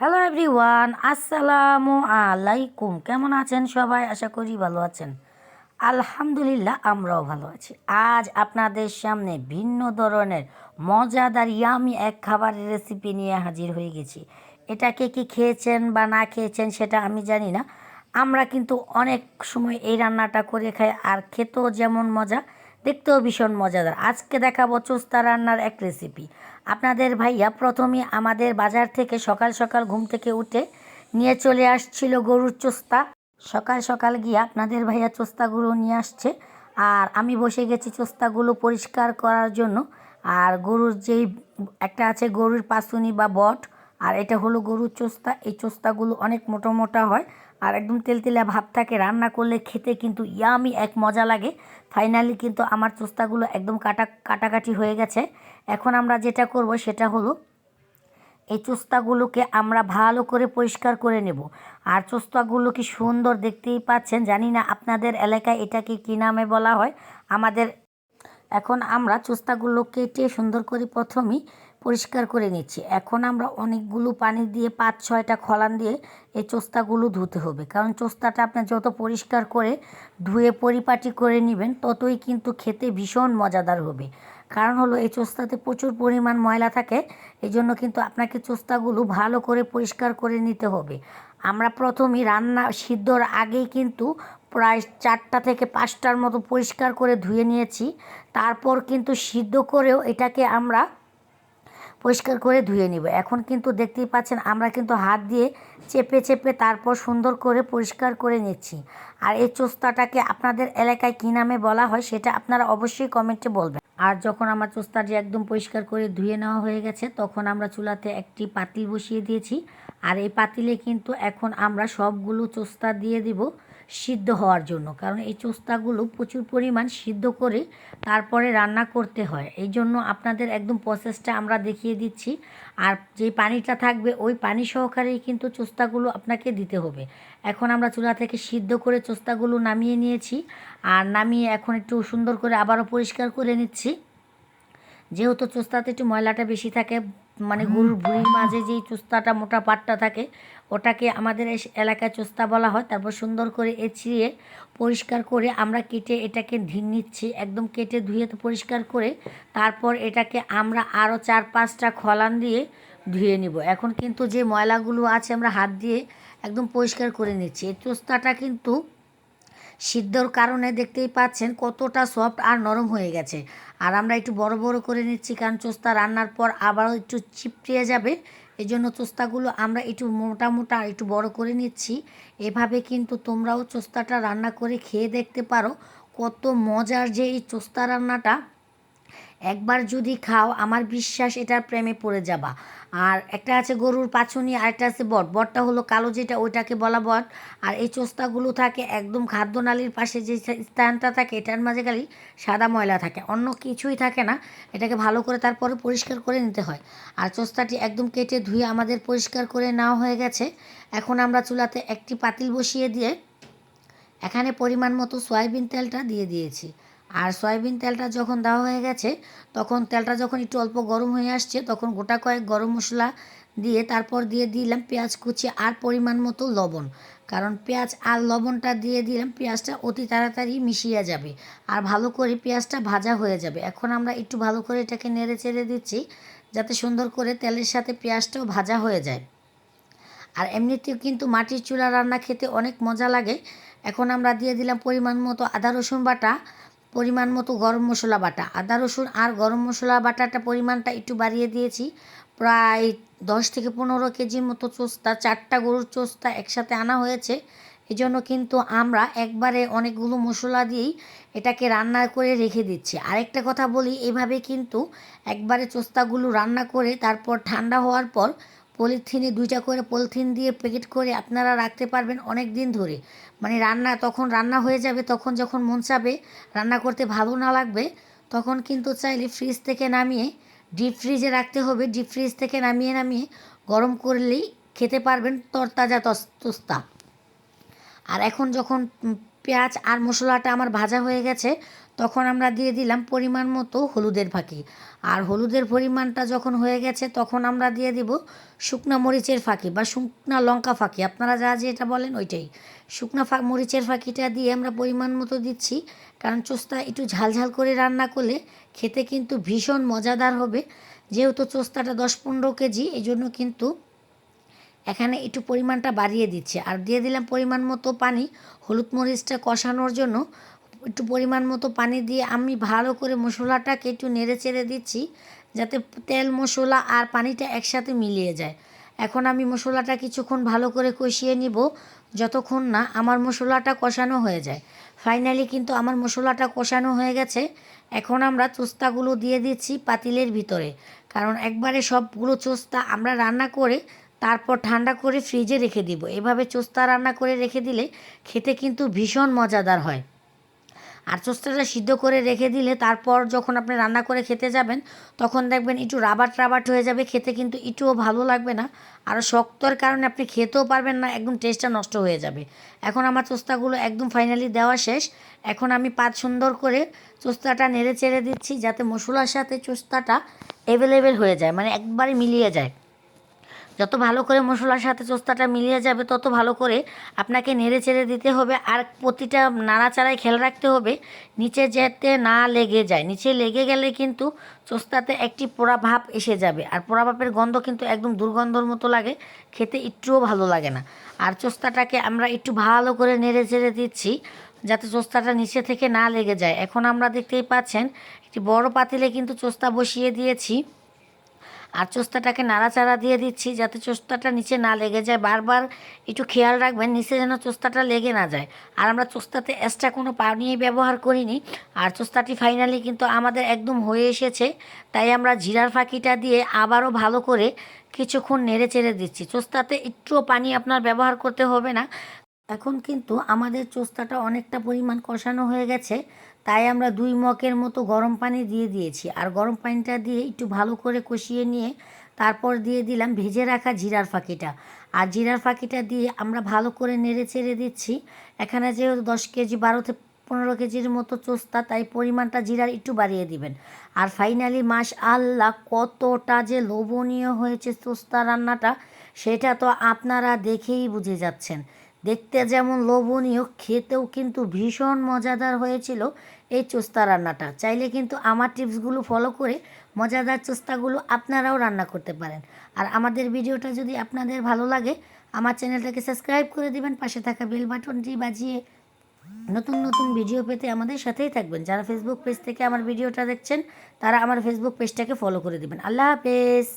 Hello everyone আসসালামু আলাইকুম কেমন আছেন সবাই? আশা করি ভালো আছেন। আলহামদুলিল্লাহ, আমরাও ভালো আছি। আজ আপনাদের সামনে ভিন্ন ধরনের, মজাদার ইয়ামি এক খাবারের রেসিপি নিয়ে হাজির হয়ে গেছি। এটাকে কি খেয়েছেন বা না খেয়েছেন সেটা আমি জানি না। আমরা কিন্তু অনেক সময় এই রান্নাটা করে খাই আর খেতেও যেমন মজা, দেখতেও ভীষণ মজাদার। আজকে দেখাবো চোস্তা রান্নার এক রেসিপি আপনাদের ভাইয়া প্রথমে আমাদের বাজার থেকে সকাল সকাল ঘুম থেকে উঠে নিয়ে চলে আসছিল গরুর চোস্তা। সকাল সকাল গিয়ে আপনাদের ভাইয়া চোস্তাগুলো নিয়ে আসছে। আর আমি বসে গেছি চোস্তাগুলো পরিষ্কার করার জন্য। আর গরুর যেই একটা আছে গরুর পাসুনি বা বট আর এটা হলো গরুর চোস্তা। এই চোস্তাগুলো অনেক মোটা মোটা হয় আর একদম তেলতেলা ভাব থাকে। রান্না করলে খেতে কিন্তু ইয়ামি এক মজা লাগে। ফাইনালি কিন্তু আমার চোস্তাগুলো একদম কাটা, কাটাকাটি হয়ে গেছে। এখন আমরা যেটা করব সেটা হলো এই চোস্তাগুলোকে আমরা ভালো করে পরিষ্কার করে নেব। আর চোস্তাগুলো কি সুন্দর দেখতেই পাচ্ছেন। জানি না আপনাদের এলাকায় এটাকে কী নামে বলা হয়। আমাদের এখন আমরা চোস্তাগুলো কেটে সুন্দর করে প্রথমেই পরিষ্কার করে নিচ্ছি। এখন আমরা অনেকগুলো পানি দিয়ে পাঁচ, ছয়টা খলান দিয়ে এই চোস্তাগুলো ধুতে হবে। কারণ চোস্তাটা আপনি যত পরিষ্কার করে ধুয়ে পরিপাটি করে নেবেন, ততই কিন্তু খেতে ভীষণ মজাদার হবে। কারণ হলো এই চোস্তাতে প্রচুর পরিমাণ ময়লা থাকে এই জন্য কিন্তু আপনাকে চোস্তাগুলো ভালো করে পরিষ্কার করে নিতে হবে। আমরা প্রথমেই রান্না সিদ্ধর আগেই কিন্তু প্রায় চারটা থেকে পাঁচটার মতো পরিষ্কার করে ধুয়ে নিয়েছি। তারপর কিন্তু সিদ্ধ করেও এটাকে আমরা পরিষ্কার করে ধুয়ে নিব। এখন কিন্তু দেখতেই পাচ্ছেন, আমরা কিন্তু হাত দিয়ে চেপে চেপে তারপর সুন্দর করে পরিষ্কার করে নিচ্ছি। আর এই চোস্তাটাকে আপনাদের এলাকায় কী নামে বলা হয় সেটা আপনারা অবশ্যই কমেন্টে বলবেন। আর যখন আমার চোস্তাটি একদম পরিষ্কার করে ধুয়ে নেওয়া হয়ে গেছে, তখন আমরা চুলাতে একটি পাতিল বসিয়ে দিয়েছি। আর এই পাতিলে কিন্তু এখন আমরা সবগুলো চোস্তা দিয়ে দিব। সিদ্ধ হওয়ার জন্য। কারণ এই চোস্তাগুলো প্রচুর পরিমাণ সিদ্ধ করে তারপরে রান্না করতে হয়। এই জন্য আপনাদের একদম প্রসেসটা আমরা দেখিয়ে দিচ্ছি। আর যে পানিটা থাকবে, ওই পানি সহকারেই কিন্তু চোস্তাগুলো আপনাকে দিতে হবে। এখন আমরা চুলা থেকে সিদ্ধ করে চোস্তাগুলো নামিয়ে নিয়েছি। আর নামিয়ে এখন একটু সুন্দর করে আবারও পরিষ্কার করে নিচ্ছি। যেহেতু চোস্তাতে একটু ময়লাটা বেশি থাকে মানে গরুর ভুঁড়ির মাঝে যেই চোস্তাটা, মোটা পাটটা থাকে, ওটাকে আমাদের এলাকায় চোস্তা বলা হয়। তারপর সুন্দর করে এছিয়ে পরিষ্কার করে আমরা কেটে এটাকে ধীর নিচ্ছি। একদম কেটে ধুয়ে তো পরিষ্কার করে তারপর এটাকে আমরা আরও চার পাঁচটা খলান দিয়ে ধুয়ে নিব। এখন কিন্তু যে ময়লাগুলো আছে আমরা হাত দিয়ে একদম পরিষ্কার করে নিচ্ছি। এই চোস্তাটা কিন্তু সিদ্ধর কারণে দেখতেই পাচ্ছেন কতটা সফট আর নরম হয়ে গেছে। আর আমরা একটু বড় বড় করে নিচ্ছি, কারণ চোস্তা রান্নার পর আবারও একটু চিপটিয়ে যাবে। এই জন্য চোস্তাগুলো আমরা একটু মোটা মোটা একটু বড় করে নিচ্ছি। এভাবে কিন্তু তোমরাও চোস্তাটা রান্না করে খেয়ে দেখতে পারো কত মজার যে এই চোস্তা রান্নাটা। একবার যদি খাও, আমার বিশ্বাস এটার প্রেমে পড়ে যাবা। আর একটা আছে গরুর পাছনি আর একটা আছে বট। বটটা হলো কালো যেটা, ওইটাকে বলা বট। আর এই চোস্তাগুলো থাকে একদম খাদ্যনালীর পাশে, যে স্থানটা থাকে, এটার মাঝে খালি সাদা ময়লা থাকে। অন্য কিছুই থাকে না। এটাকে ভালো করে তারপরে পরিষ্কার করে নিতে হয়। আর চোস্তাটি একদম কেটে ধুয়ে আমাদের পরিষ্কার করে নেওয়া হয়ে গেছে। এখন আমরা চুলাতে একটি পাতিল বসিয়ে দিয়ে এখানে পরিমাণ মতো সয়াবিন তেলটা দিয়ে দিয়েছি। আর সয়াবিন তেলটা যখন দেওয়া হয়ে গেছে, তখন তেলটা যখন একটু অল্প গরম হয়ে আসছে, তখন গোটা কয়েক গরম মশলা দিয়ে তারপর দিয়ে দিলাম পেঁয়াজ কুচি আর পরিমাণ মতো লবণ। কারণ পেঁয়াজ আর লবণটা দিয়ে দিলাম, পেঁয়াজটা অতি তাড়াতাড়ি মিশিয়ে যাবে আর ভালো করে পেঁয়াজটা ভাজা হয়ে যাবে। এখন আমরা একটু ভালো করে এটাকে নেড়ে চেড়ে দিচ্ছি, যাতে সুন্দর করে তেলের সাথে পেঁয়াজটাও ভাজা হয়ে যায়। আর এমনিতেও কিন্তু মাটির চুলা রান্না খেতে অনেক মজা লাগে। এখন আমরা দিয়ে দিলাম পরিমাণ মতো আদা রসুন বাটা পরিমাণ মতো গরম মশলা বাটা। আদা, রসুন আর গরম মশলা বাটাটা পরিমাণটা একটু বাড়িয়ে দিয়েছি। প্রায় দশ থেকে পনেরো কেজির মতো চোস্তা, চারটা গরুর চোস্তা একসাথে আনা হয়েছে। এজন্য কিন্তু আমরা একবারে অনেকগুলো মশলা দিয়েই এটাকে রান্না করে রেখে দিচ্ছি। আরেকটা কথা বলি, এভাবে কিন্তু একবারে চোস্তাগুলো রান্না করে তারপর ঠান্ডা হওয়ার পর পলিথিনে দুইটা করে পলিথিন দিয়ে প্যাকেট করে আপনারা রাখতে পারবেন অনেক দিন ধরে। মানে রান্না, তখন রান্না হয়ে যাবে, তখন যখন মন চাবে রান্না করতে ভালো না লাগবে, তখন কিন্তু চাইলে ফ্রিজ থেকে নামিয়ে ডিপ ফ্রিজে রাখতে হবে। ডিপ ফ্রিজ থেকে নামিয়ে নামিয়ে গরম করলেই খেতে পারবেন তরতাজা তস্তা। আর এখন যখন পেঁয়াজ আর মশলাটা আমার ভাজা হয়ে গেছে তখন আমরা দিয়ে দিলাম পরিমাণ মতো হলুদের ফাঁকি। আর হলুদের পরিমাণটা যখন হয়ে গেছে, তখন আমরা দিয়ে দিব শুকনা মরিচের ফাঁকি বা শুকনা লঙ্কা ফাঁকি। আপনারা যা যেটা বলেন ওইটাই। শুকনা ফা মরিচের ফাঁকিটা দিয়ে আমরা পরিমাণ মতো দিচ্ছি, কারণ চোস্তা একটু ঝালঝাল করে রান্না করলে খেতে কিন্তু ভীষণ মজাদার হবে। যেহেতু চোস্তাটা দশ পনেরো কেজি, এই জন্য কিন্তু এখানে একটু পরিমাণটা বাড়িয়ে দিচ্ছে। আর দিয়ে দিলাম পরিমাণ মতো পানি। হলুদ মরিচটা কষানোর জন্য একটু পরিমাণ মতো পানি দিয়ে আমি ভালো করে মশলাটাকে একটু নেড়ে চেড়ে দিচ্ছি, যাতে তেল, মশলা আর পানিটা একসাথে মিলিয়ে যায়। এখন আমি মশলাটা কিছুক্ষণ ভালো করে কষিয়ে নিব, যতক্ষণ না আমার মশলাটা কষানো হয়ে যায়। ফাইনালি কিন্তু আমার মশলাটা কষানো হয়ে গেছে। এখন আমরা চোস্তাগুলো দিয়ে দিচ্ছি পাতিলের ভিতরে। কারণ একবারে সবগুলো চোস্তা আমরা রান্না করে তারপর ঠান্ডা করে ফ্রিজে রেখে দিব। এভাবে চোস্তা রান্না করে রেখে দিলে খেতে কিন্তু ভীষণ মজাদার হয়। আর চোস্তাটা সিদ্ধ করে রেখে দিলে তারপর যখন আপনি রান্না করে খেতে যাবেন, তখন দেখবেন একটু রাবাট রাবাট হয়ে যাবে, খেতে কিন্তু একটুও ভালো লাগবে না। আর শক্তর কারণে আপনি খেতেও পারবেন না, একদম টেস্টটা নষ্ট হয়ে যাবে। এখন আমার চোস্তাগুলো একদম ফাইনালি দেওয়া শেষ। এখন আমি পাত সুন্দর করে চোস্তাটা নেড়ে চেড়ে দিচ্ছি, যাতে মশলার সাথে চোস্তাটা অ্যাভেলেবেল হয়ে যায় মানে একবারে মিলিয়ে যায়। যত ভালো করে মশলার সাথে চোস্তাটা মিলিয়ে যাবে, তত ভালো করে আপনাকে নেড়ে চেড়ে দিতে হবে আর প্রতিটা নাড়াচাড়ায় খেয়াল রাখতে হবে, নিচে যেতে না লেগে যায়। নিচে লেগে গেলে কিন্তু চোস্তাতে একটি পোড়া ভাব এসে যাবে আর পোড়া ভাপের গন্ধ কিন্তু একদম দুর্গন্ধর মতো লাগে, খেতে একটুও ভালো লাগে না। আর চোস্তাটাকে আমরা একটু ভালো করে নেড়ে চেড়ে দিচ্ছি, যাতে চোস্তাটা নিচে থেকে না লেগে যায়। এখন আমরা দেখতেই পাচ্ছেন, একটি বড় পাতিলে কিন্তু চোস্তা বসিয়ে দিয়েছি। আর চোস্তাটাকে নাড়াচাড়া দিয়ে দিচ্ছি যাতে চোস্তাটা নিচে না লেগে যায়। বারবার একটু খেয়াল রাখবেন, নিচে যেন চোস্তাটা লেগে না যায়। আর আমরা চোস্তাতে এক্সট্রা কোনো পানি ব্যবহার করিনি। আর চোস্তাটি ফাইনালি কিন্তু আমাদের একদম হয়ে এসেছে। তাই আমরা জিরার ফাঁকিটা দিয়ে আবারও ভালো করে কিছুক্ষণ নেড়ে চেড়ে দিচ্ছি। চোস্তাতে একটুও পানি আপনার ব্যবহার করতে হবে না। এখন কিন্তু আমাদের চোস্তাটা অনেকটা পরিমাণ কষানো হয়ে গেছে। তাই আমরা দুই মগের মতো গরম পানি দিয়ে দিয়েছি। আর গরম পানিটা দিয়ে একটু ভালো করে কষিয়ে নিয়ে তারপর দিয়ে দিলাম ভেজে রাখা জিরার ফাঁকিটা। আর জিরার ফাঁকিটা দিয়ে আমরা ভালো করে নেড়ে চেড়ে দিচ্ছি। এখানে যেহেতু দশ কেজি, বারো থেকে পনেরো কেজির মতো চোস্তা, তাই পরিমাণটা জিরার একটু বাড়িয়ে দিবেন। আর ফাইনালি মাস আল্লাহ কতটা যে লোভনীয় হয়েছে চোস্তা রান্নাটা, সেটা তো আপনারা দেখেই বুঝে যাচ্ছেন। দেখতে যেমন লোভনীয়, খেতেও কিন্তু ভীষণ মজাদার হয়েছিল। এই চোস্তা রান্নাটা। চাইলে কিন্তু আমার টিপসগুলো ফলো করে মজাদার চোস্তাগুলো আপনারাও রান্না করতে পারেন। আর আমাদের ভিডিওটা যদি আপনাদের ভালো লাগে, আমার চ্যানেলটাকে সাবস্ক্রাইব করে দিবেন, পাশে থাকা বেল বাটনটি বাজিয়ে নতুন নতুন ভিডিও পেতে আমাদের সাথেই থাকবেন। যারা ফেসবুক পেজ থেকে আমার ভিডিওটা দেখছেন, তারা আমার ফেসবুক পেজটাকে ফলো করে দেবেন। আল্লাহ হাফেজ।